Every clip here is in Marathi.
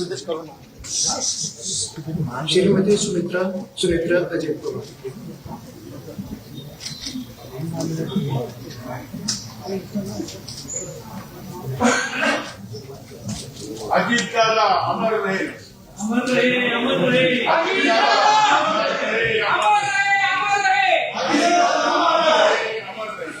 संदेश करू नका. श्रीमती सुमित्रा सुनेत्रा अजय अजित दादा अमर रहे अमर रहे अमर रहे अजित दादा अमर रहे अमर रहे अमर रहे अमर रहे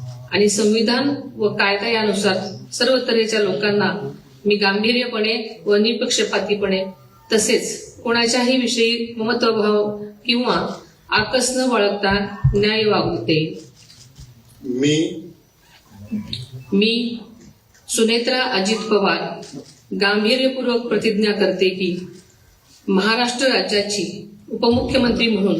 आणि संविधान व कायदा यानुसार सर्व तऱ्हेच्या लोकांना मी गांभीर्यपणे व निपक्षपातीपणे तसेच कोणाच्याही विषयी ममत्वभाव किंवा आकस न बाळगता न्याय वागू देईन मी मी सुनेत्रा अजित पवार गांभीर्यपूर्वक प्रतिज्ञा करते की महाराष्ट्र राज्याची उपमुख्यमंत्री म्हणून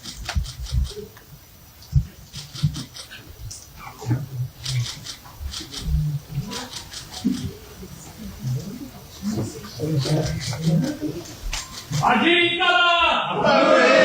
अजित दादा अमर रहे अजित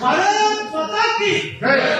भारत माता की अमर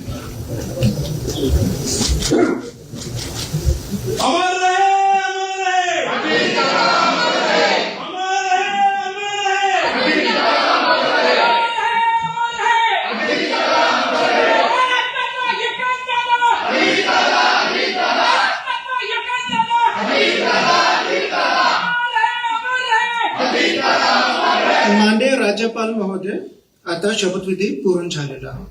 राज्यपाल महोदय आता शपथविधी पूर्ण झालेला आहे.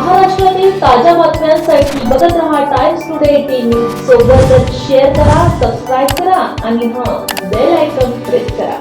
महाराष्ट्रातील ताज्या बातम्यांसाठी बघत रहा टाइम्स टुडे एटीन न्यूज सोबतच शेअर करा सबस्क्राईब करा आणि हा बेल आयकॉन प्रेस करा.